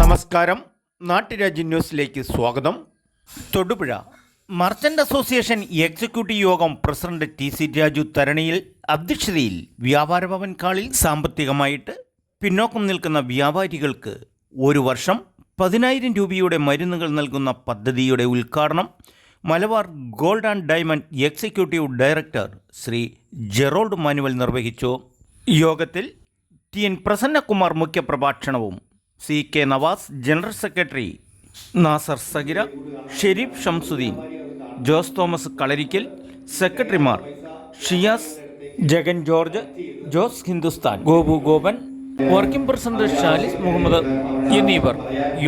നമസ്കാരം. നാട്ടുരാജ്യ ന്യൂസിലേക്ക് സ്വാഗതം. തൊടുപുഴ. മർച്ചന്റ് അസോസിയേഷൻ എക്സിക്യൂട്ടീവ് യോഗം പ്രസിഡന്റ് ടി സി രാജു തരണിയിൽ അധ്യക്ഷതയിൽ വ്യാപാര ഭവൻ കാളിൽ സാമ്പത്തികമായിട്ട് പിന്നോക്കം നിൽക്കുന്ന വ്യാപാരികൾക്ക് ഒരു വർഷം പതിനായിരം രൂപയുടെ മരുന്നുകൾ നൽകുന്ന പദ്ധതിയുടെ ഉദ്ഘാടനം Malabar gold and diamond executive director Shri Jerold Manuel നിർവഹിച്ചു. യോഗത്തിൽ T N Prasannakumar മുഖ്യപ്രഭാഷണവും C K Navas general secretary Nasser Sagira Sharif Shamsuddin Jose Thomas Kalarikkal സെക്രട്ടറിമാർ ഷിയാസ് ജഗൻ ജോർജ് ജോസ് ഹിന്ദുസ്ഥാൻ ഗോപു ഗോപൻ വർക്കിംഗ് പ്രസിഡന്റ് ഷാലിസ് മുഹമ്മദ് എന്നിവർ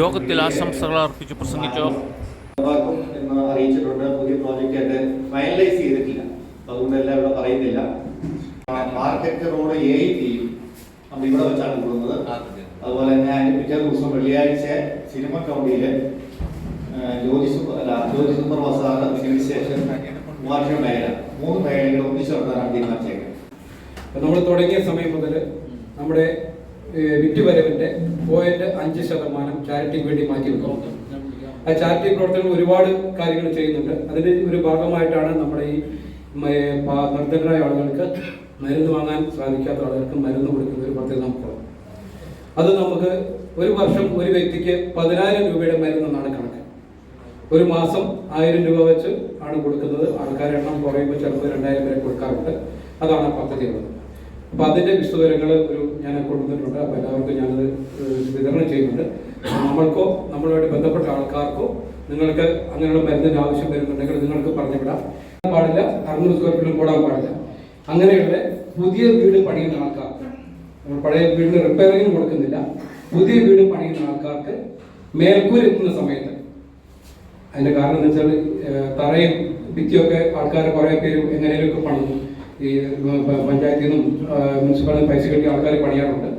യോഗത്തിൽ ആശംസകൾ അർപ്പിച്ചു. പ്രസംഗിച്ചു? ഉറപ്പാക്കും എന്ന് അറിയിച്ചിട്ടുണ്ട്. പുതിയ പ്രോജക്റ്റ് ആയിട്ട് ഫൈനലൈസ് ചെയ്തിട്ടില്ല. അതുകൊണ്ട് എല്ലാം ഇവിടെ പറയുന്നില്ല. മാർക്കറ്റ് റോഡ് എ തീയും നമ്മൾ ഇവിടെ വെച്ചാണ് കൂടുന്നത്. അതുപോലെ തന്നെ അതിന് പിറ്റേ ദിവസം വെള്ളിയാഴ്ച സിനിമ കൗണ്ടിയിൽ ആ, ജ്യോതി സൂപ്പർ അല്ല Jyothi super civil station Muvattupuzha മേഖല മൂന്ന് മേഖലകൾ ഒന്നിച്ചു നടത്താനാണ് തീരുമാനിച്ചേക്കുന്നത്. നമ്മൾ തുടങ്ങിയ സമയം മുതൽ നമ്മുടെ വിറ്റുവരവിന്റെ പോയിന്റ് അഞ്ച് ശതമാനം ചാരിറ്റിക്ക് വേണ്ടി മാറ്റി വെക്കുന്നു ആ ചാരിറ്റി പ്രവർത്തനം ഒരുപാട് കാര്യങ്ങൾ ചെയ്യുന്നുണ്ട്. അതിന്റെ ഒരു ഭാഗമായിട്ടാണ് നമ്മുടെ ഈ നിർദ്ധനരായ ആളുകൾക്ക് മരുന്ന് വാങ്ങാൻ സാധിക്കാത്ത ആളുകൾക്ക് മരുന്ന് കൊടുക്കുന്ന ഒരു പദ്ധതി നമുക്കുള്ളത് അത് നമുക്ക് ഒരു വർഷം ഒരു വ്യക്തിക്ക് പതിനായിരം രൂപയുടെ മരുന്നെന്നാണ് കണക്ക്. ഒരു മാസം ആയിരം രൂപ വെച്ച് ആണ് കൊടുക്കുന്നത്. ആൾക്കാരുടെ എണ്ണം കുറയുമ്പോൾ ചിലപ്പോൾ രണ്ടായിരം വരെ കൊടുക്കാറുണ്ട്. അതാണ് പദ്ധതി ഉള്ളത്. അപ്പൊ അതിന്റെ വിശദവിവരങ്ങൾ ഒരു ഞാൻ കൊണ്ടുവന്നിട്ടുണ്ട് അപ്പൊ എല്ലാവർക്കും ഞാനത് വിതരണം ചെയ്യുന്നുണ്ട്. നമ്മൾക്കോ നമ്മളുമായിട്ട് ബന്ധപ്പെട്ട ആൾക്കാർക്കോ നിങ്ങൾക്ക് അങ്ങനെയുള്ള മരുന്നിന്റെ ആവശ്യം വരുന്നുണ്ടെങ്കിൽ നിങ്ങൾക്ക് പറഞ്ഞു വിടാം പാടില്ല അറുന്നൂറ് സ്ക്വയർ ഫീറ്റിലും കൂടാൻ പാടില്ല. അങ്ങനെയുള്ള പുതിയ വീട് പണിയുന്ന ആൾക്കാർക്ക് നമ്മൾ പഴയ വീടിന് റിപ്പയറിംഗ് കൊടുക്കുന്നില്ല. പുതിയ വീട് പണിയുന്ന ആൾക്കാർക്ക് മേൽക്കൂര എത്തുന്ന സമയത്ത് അതിന്റെ കാരണം എന്ന് വെച്ചാൽ തറയും ഭിത്തിയൊക്കെ ആൾക്കാർ കുറെ പേരും എങ്ങനെയൊക്കെ പണിതും ഈ പഞ്ചായത്തിൽ നിന്നും മുനിസിപ്പാലിറ്റി പൈസ കിട്ടിയ ആൾക്കാർ പണിയാറുണ്ട്.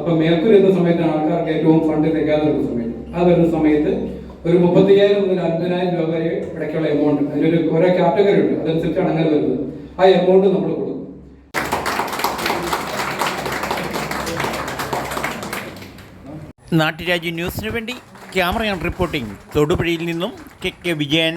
അപ്പൊ മേൽക്കൂര എത്തുന്ന സമയത്ത് ആൾക്കാർക്ക് ഏറ്റവും ഫണ്ട് തികയാതെ വരുന്ന സമയത്ത് ആ വരുന്ന സമയത്ത് ഒരു മുപ്പത്തിയ്യായിരം മുതൽ അൻപതിനായിരം രൂപ വരെ ഇടയ്ക്കുള്ള എമൗണ്ട് അതിനൊരു ഓരോ കാറ്റഗറി ഉണ്ട്. അതനുസരിച്ചാണ് അങ്ങനെ വരുന്നത്. ആ എമൗണ്ട് നമ്മൾ കൊടുക്കും. നാട്ടുരാജ്യ ന്യൂസിനു വേണ്ടി ക്യാമറ ആൻഡ് റിപ്പോർട്ടിംഗ് തൊടുപുഴയിൽ നിന്നും കെ കെ വിജയൻ